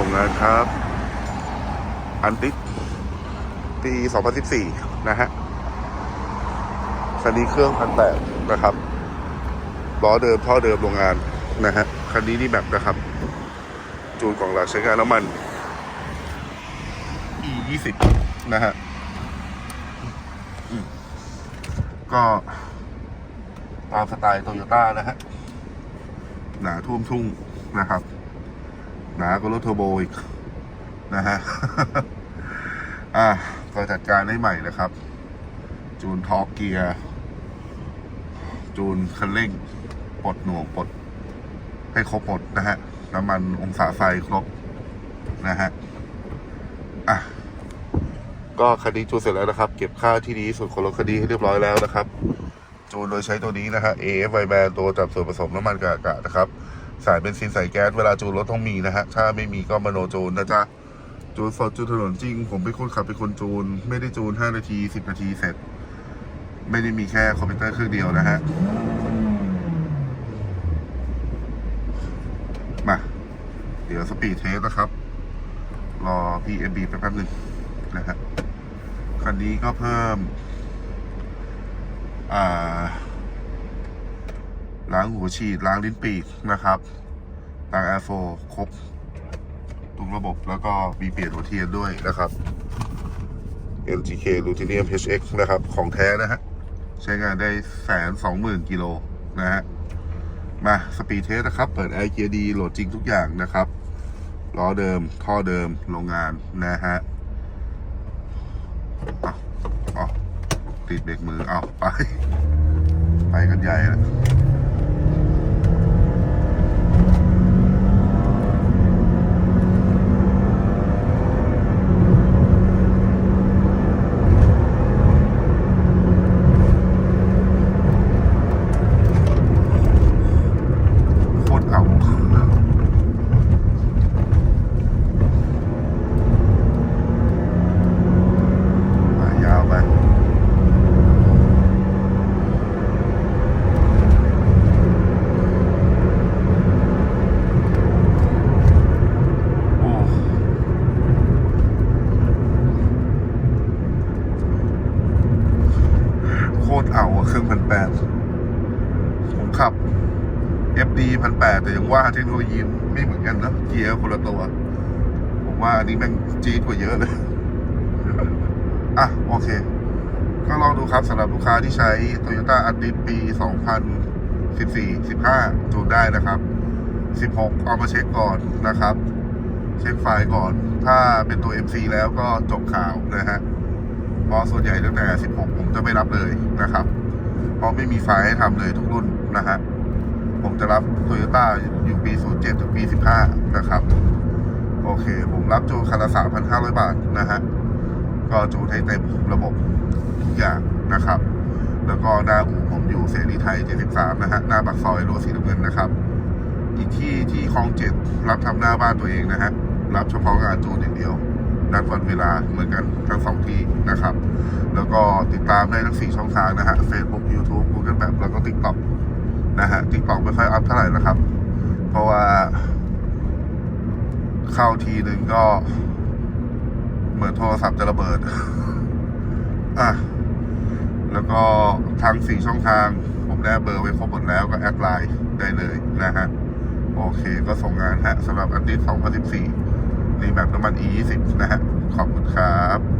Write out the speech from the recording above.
ส่งงานครับ อันติกปี 2014 นะฮะคันนี้เครื่องพันแปดนะครับล้อเดิมท่อเดิมโรงงานนะฮะคันนี้นี่แบบนะครับ จูนกล่องหลักใช้งานน้ำมัน e 20นะฮะอืมก็ตามสไตล์โตโยต้านะฮะหนาท่วมทุ่งนะครับ หนาก็รถเทอร์โบอีกนะฮะ อะก็จัดการได้ใหม่นะครับ จูนทอร์กเกียร์ จูนคันเร่ง ปลดหน่วงปลด ให้ครบหมดนะฮะ น้ำมันองศาไฟครบนะฮะ อะ ก็คดีจูนเสร็จแล้วนะครับ เก็บค่าที่ดีที่สุดของรถคดีให้เรียบร้อยแล้วนะครับ จูนโดยใช้ตัวนี้นะฮะ AF i b a n ตัวจับส่วนผสมน้ำมันกับอากาศนะครับ สายเบนซินสายแก๊สเวลาจูนรถต้องมีนะฮะ ถ้าไม่มีก็มโนจูนนะจ๊ะ จูนสดจูนถนนจริง ผมเป็นคนขับเป็นคนจูน ไม่ได้จูน 5 นาที 10 นาทีเสร็จ ไม่ได้มีแค่คอมพิวเตอร์เครื่องเดียวนะฮะ มา เดี๋ยวสปีดเทสนะครับ รอ PMB แป๊บหนึ่งนะฮะคันนี้ก็เพิ่ม อ่า ล้างหัวฉีด ล้างลิ้นปีกนะครับล้างแอร์โฟครบทุกระบบแล้วก็มีเปลี่ยนหัวเทียนด้วยนะครับ LGK Lutinium HX นะครับ ของแท้นะฮะ ใช้งานได้แสนสองหมื่นกิโลนะฮะ มาสปีดเทสนะครับ เปิดแอร์เกียร์ดีโหลดจริงทุกอย่างนะครับล้อเดิม ท่อเดิม โรงงานนะฮะเอาติดเบรกมือ เอาไป ไปกันใหญ่แล้ว โคตรเอาไปยาวไป โอ้ โคตรเอาอะเครื่องพัน แปดผมขับ FD พันแปดแต่ยังว่าเทคโนโลยีไม่เหมือนกันนะเกียร์คนละตัว ผมว่าอันนี้แม่งจี๊ดกว่าเยอะเลย อะ โอเค ก็ลองดูครับสำหรับลูกค้าที่ใช้ Toyota a d i s ปี 2014 15จูนได้นะครับ 16 เอามาเช็คก่อนนะครับ เช็คไฟล์ก่อน ถ้าเป็นตัว MC แล้วก็จบข่าวนะฮะพราะส่วนใหญ่ตั้งแต่ 16 ผมจะไม่รับเลยนะครับ เพราะไม่มีไฟล์ให้ทำเลยทุกรุ่นนะฮะ ผมจะรับ Toyota อยู่ปี 07 ถึงปี 15 นะครับ โอเค ผมรับจูนคันละ 3,500 บาทนะฮะ ก็จูนให้เต็มระบบทุกอย่างนะครับ แล้วก็หน้าอู่ผมอยู่เสรีไทย 73 นะฮะ หน้าปากซอยรั้วสีน้ำเงินนะครับ อีกที่ที่คลองเจ็ดรับทำหน้าบ้านตัวเองนะฮะ รับเฉพาะงานจูนอย่างเดียวนัดวันเวลาเหมือนกันทั้งสองที่ ก็ติดตามได้ทั้งสี่ช่องทางนะฮะ Facebook YouTube Google Map แล้วก็ TikTok นะฮะ TikTok ไม่ค่อยอัพเท่าไหร่นะครับ เพราะว่าเข้าทีหนึ่งก็ เหมือนโทรศัพท์จะระเบิด อะ แล้วก็ทางสี่ช่องทาง ผมได้เบอร์ไว้ครบหมดแล้วก็แอดไลน์ได้เลยนะฮะ โอเคก็ส่งงานฮะสำหรับอันที่2014ในแบบน้ำมัน E20 นะฮะ ขอบคุณครับ